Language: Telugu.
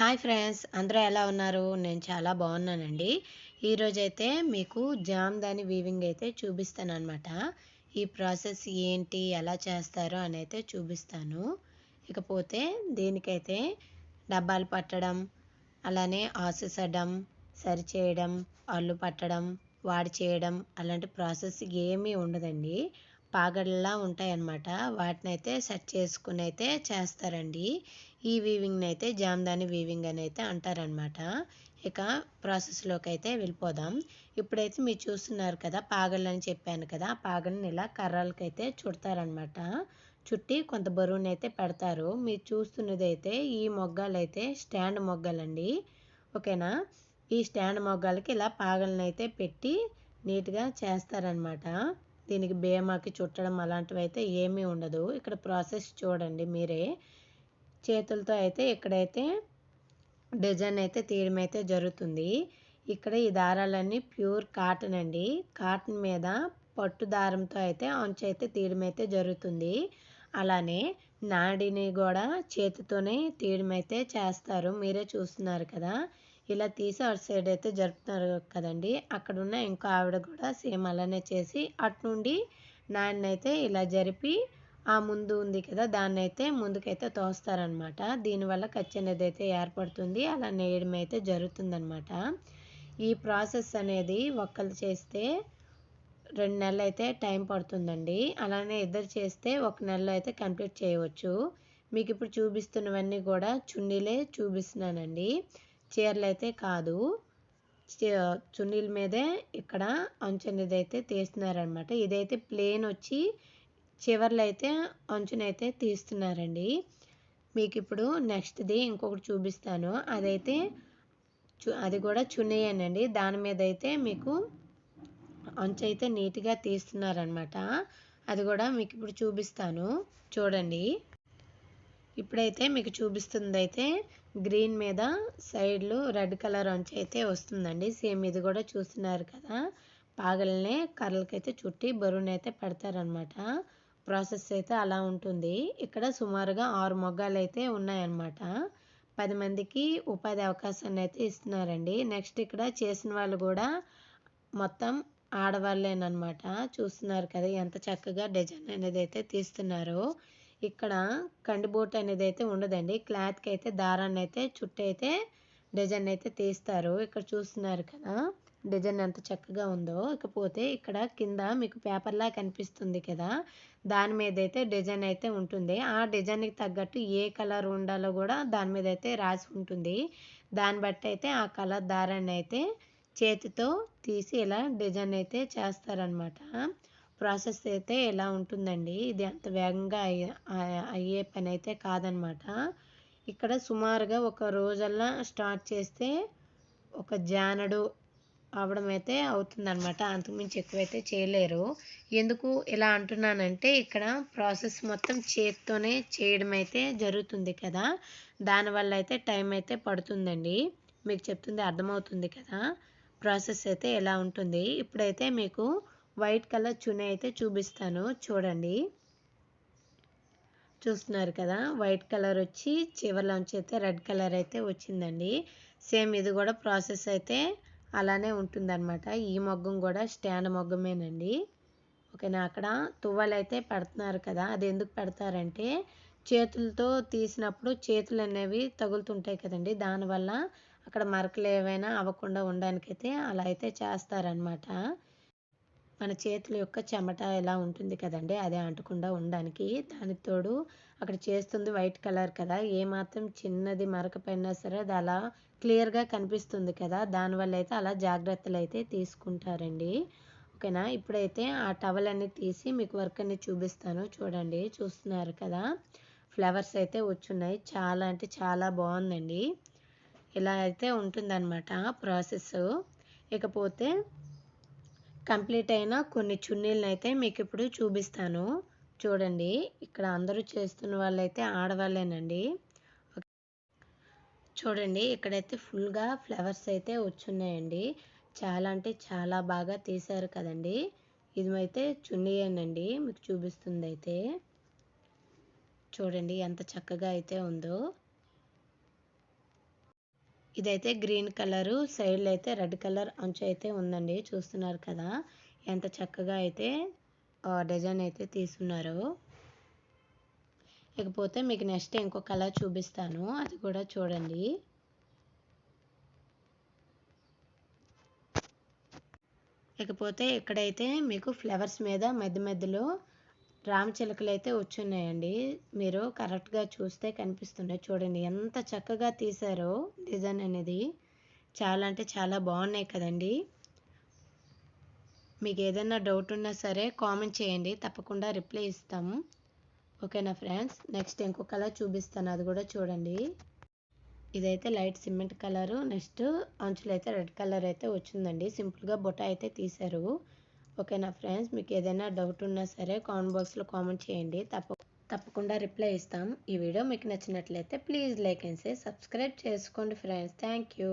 హాయ్ ఫ్రెండ్స్ అందరూ ఎలా ఉన్నారు? నేను చాలా బాగున్నానండి. ఈరోజైతే మీకు జామ్దాని వీవింగ్ అయితే చూపిస్తాను అనమాట ఈ ప్రాసెస్ ఏంటి ఎలా చేస్తారో అని అయితే చూపిస్తాను. ఇకపోతే దీనికైతే డబ్బాలు పట్టడం అలానే ఆసుసడం సరిచేయడం అల్లు పట్టడం వాడి చేయడం అలాంటి ప్రాసెస్ ఏమీ ఉండదండి. పాగడలా ఉంటాయన్నమాట. వాటిని అయితే సెట్ చేసుకుని అయితే చేస్తారండి. ఈ వీవింగ్ని అయితే జామదాని వీవింగ్ అని అయితే అంటారనమాట ఇక ప్రాసెస్లోకి అయితే వెళ్ళిపోదాం. ఇప్పుడైతే మీరు చూస్తున్నారు కదా పాగళ్ళు అని చెప్పాను కదా ఆ పాగళ్ళని ఇలా కర్రలకైతే చుడతారనమాట చుట్టి కొంత బరువుని అయితే పెడతారు. మీరు చూస్తున్నది అయితే ఈ మొగ్గాలు అయితే స్టాండ్ మొగ్గలండి. ఓకేనా? ఈ స్టాండ్ మొగ్గాలకి ఇలా పాగలను అయితే పెట్టి నీట్గా చేస్తారనమాట దీనికి బేమాకి చుట్టడం అలాంటివి అయితే ఏమీ ఉండదు. ఇక్కడ ప్రాసెస్ చూడండి మీరే. చేతులతో అయితే ఇక్కడైతే డిజైన్ అయితే తీయడం అయితే జరుగుతుంది. ఇక్కడ ఈ దారాలన్నీ ప్యూర్ కాటన్ అండి. కాటన్ మీద పట్టు దారంతో అయితే అంచు అయితే తీయడం అయితే జరుగుతుంది. అలానే నాడిని కూడా చేతితోనే తీయడం అయితే చేస్తారు. మీరే చూస్తున్నారు కదా. ఇలా తీసి అటు సైడ్ అయితే జరుపుతున్నారు కదండి. అక్కడ ఉన్న ఇంకో ఆవిడ కూడా సేమ్ అలానే చేసి అటు నుండి నాన్నైతే ఇలా జరిపి ఆ ముందు ఉంది కదా దాన్ని అయితే ముందుకైతే తోస్తారనమాట దీనివల్ల ఖర్చు అనేది అయితే ఏర్పడుతుంది అలా నేయడం అయితే జరుగుతుందనమాట ఈ ప్రాసెస్ అనేది ఒక్కరు చేస్తే రెండు నెలలు అయితే టైం పడుతుందండి. అలానే ఇద్దరు చేస్తే ఒక నెలలో అయితే కంప్లీట్ చేయవచ్చు. మీకు ఇప్పుడు చూపిస్తున్నవన్నీ కూడా చున్నీలే చూపిస్తున్నానండి. చీరలు అయితే కాదు చున్నీల మీదే ఇక్కడ అంచు అయితే తీస్తున్నారనమాట ఇదైతే ప్లేన్ వచ్చి చివర్లు అయితే అంచునైతే తీస్తున్నారండి. మీకు ఇప్పుడు నెక్స్ట్ది ఇంకొకటి చూపిస్తాను. అదైతే అది కూడా చున్నీయేనండి. దాని మీద అయితే మీకు అంచు అయితే నీట్గా తీస్తున్నారనమాట అది కూడా మీకు ఇప్పుడు చూపిస్తాను. చూడండి. ఇప్పుడైతే మీకు చూపిస్తుంది అయితే గ్రీన్ మీద సైడ్లు రెడ్ కలర్ అంచు అయితే వస్తుందండి. సేమ్ ఇది కూడా చూస్తున్నారు కదా. పాగలనే కర్రలకైతే చుట్టి బరువుని అయితే పెడతారనమాట ప్రాసెస్ అయితే అలా ఉంటుంది. ఇక్కడ సుమారుగా ఆరు మొగ్గాలు అయితే ఉన్నాయన్నమాట. పది మందికి ఉపాధి అవకాశాన్ని అయితే ఇస్తున్నారండి. నెక్స్ట్ ఇక్కడ చేసిన వాళ్ళు కూడా మొత్తం ఆడవాళ్ళేనమాట చూస్తున్నారు కదా ఎంత చక్కగా డిజైన్ అనేది అయితే తీస్తున్నారు. ఇక్కడ కండిబోట్ అనేది అయితే ఉండదండి. క్లాత్కి అయితే దారాన్ని అయితే చుట్టూ అయితే డిజైన్ అయితే తీస్తారు. ఇక్కడ చూస్తున్నారు కదా డిజైన్ ఎంత చక్కగా ఉందో. ఇకపోతే ఇక్కడ కింద మీకు పేపర్లా కనిపిస్తుంది కదా దాని మీద అయితే డిజైన్ అయితే ఉంటుంది. ఆ డిజైన్కి తగ్గట్టు ఏ కలర్ ఉండాలో కూడా దాని మీద అయితే రాసి ఉంటుంది. దాన్ని బట్టి అయితే ఆ కలర్ దారాన్ని అయితే చేతితో తీసి ఇలా డిజైన్ అయితే చేస్తారనమాట ప్రాసెస్ అయితే ఎలా ఉంటుందండి? ఇది అంత వేగంగా అయ్యే పని అయితే కాదనమాట. ఇక్కడ సుమారుగా ఒక రోజల్లా స్టార్ట్ చేస్తే ఒక జానడు అవడం అయితే అవుతుందన్నమాట అంతకుమించి ఎక్కువైతే చేయలేరు. ఎందుకు ఇలా అంటున్నానంటే ఇక్కడ ప్రాసెస్ మొత్తం చేత్తోనే చేయడం అయితే జరుగుతుంది కదా. దానివల్ల అయితే టైం అయితే పడుతుందండి. మీకు చెప్తుంది అర్థమవుతుంది కదా. ప్రాసెస్ అయితే ఎలా ఉంటుంది? ఇప్పుడైతే మీకు వైట్ కలర్ చున్నీ అయితే చూపిస్తాను. చూడండి. చూస్తున్నారు కదా వైట్ కలర్ వచ్చి చివరిలోంచి అయితే రెడ్ కలర్ అయితే వచ్చిందండి. సేమ్ ఇది కూడా ప్రాసెస్ అయితే అలానే ఉంటుందన్నమాట. ఈ మొగ్గం కూడా స్టాండ్ మొగ్గమేనండి. ఓకేనా అక్కడ తువ్వలు అయితే పెడుతున్నారు కదా అది ఎందుకు పెడతారంటే చేతులతో తీసినప్పుడు చేతులు అనేవి తగులుతుంటాయి కదండి. దానివల్ల అక్కడ మరకలు ఏవైనా అవ్వకుండా ఉండడానికైతే అలా అయితే చేస్తారనమాట మన చేతుల యొక్క చెమట ఎలా ఉంటుంది కదండి అదే అంటకుండా ఉండడానికి దానికి తోడు అక్కడ చేస్తుంది వైట్ కలర్ కదా ఏమాత్రం చిన్నది మరకపోయినా సరే అది అలా క్లియర్గా కనిపిస్తుంది కదా దానివల్ల అయితే అలా జాగ్రత్తలు అయితే తీసుకుంటారండి. ఓకేనా? ఇప్పుడైతే ఆ టవల్ అన్ని తీసి మీకు వర్క్ అన్ని చూపిస్తాను. చూడండి చూస్తున్నారు కదా? ఫ్లవర్స్ అయితే వచ్చున్నాయి. చాలా అంటే చాలా బాగుందండి. ఇలా అయితే ఉంటుందన్నమాట ప్రాసెస్ ఇకపోతే కంప్లీట్ అయిన కొన్ని చున్నీలను అయితే మీకు ఇప్పుడు చూపిస్తాను. చూడండి ఇక్కడ అందరూ చేస్తున్న వాళ్ళైతే ఆడవాళ్ళేనండి. చూడండి ఇక్కడైతే ఫుల్గా ఫ్లవర్స్ అయితే వచ్చున్నాయండి. చాలా అంటే చాలా బాగా తీశారు కదండి. ఇది అయితే చున్నీయేనండి మీకు చూపిస్తుంది అయితే చూడండి ఎంత చక్కగా అయితే ఉందో. ఇదైతే గ్రీన్ కలరు సైడ్లో అయితే రెడ్ కలర్ అంచు అయితే ఉందండి చూస్తున్నారు కదా. ఎంత చక్కగా అయితే డిజైన్ అయితే తీసుకున్నారు ఇకపోతే మీకు నెక్స్ట్ ఇంకో కలర్ చూపిస్తాను అది కూడా చూడండి. ఇకపోతే ఇక్కడైతే మీకు ఫ్లవర్స్ మీద మధ్య మధ్యలో రామచిలకలు అయితే వచ్చున్నాయండి. మీరు కరెక్ట్గా చూస్తే కనిపిస్తున్నాయి చూడండి ఎంత చక్కగా తీశారో డిజైన్ అనేది. చాలా అంటే చాలా బాగున్నాయి కదండి. మీకు ఏదైనా డౌట్ ఉన్నా సరే కామెంట్ చేయండి. తప్పకుండా రిప్లై ఇస్తాము ఓకేనా ఫ్రెండ్స్? నెక్స్ట్ ఇంకో కలర్ చూపిస్తాను. అది కూడా చూడండి. ఇదైతే లైట్ సిమెంట్ కలరు. నెక్స్ట్ అంచులు అయితే రెడ్ కలర్ అయితే వచ్చిందండి. సింపుల్గా బొటా అయితే తీశారు. ఓకేనా ఫ్రెండ్స్? మీకు ఏదైనా డౌట్ ఉన్నా సరే కామెంట్ బాక్స్లో కామెంట్ చేయండి. తప్ప తప్పకుండా రిప్లై ఇస్తాం. ఈ వీడియో మీకు నచ్చినట్లయితే please like and share subscribe చేసుకోండి ఫ్రెండ్స్. Thank you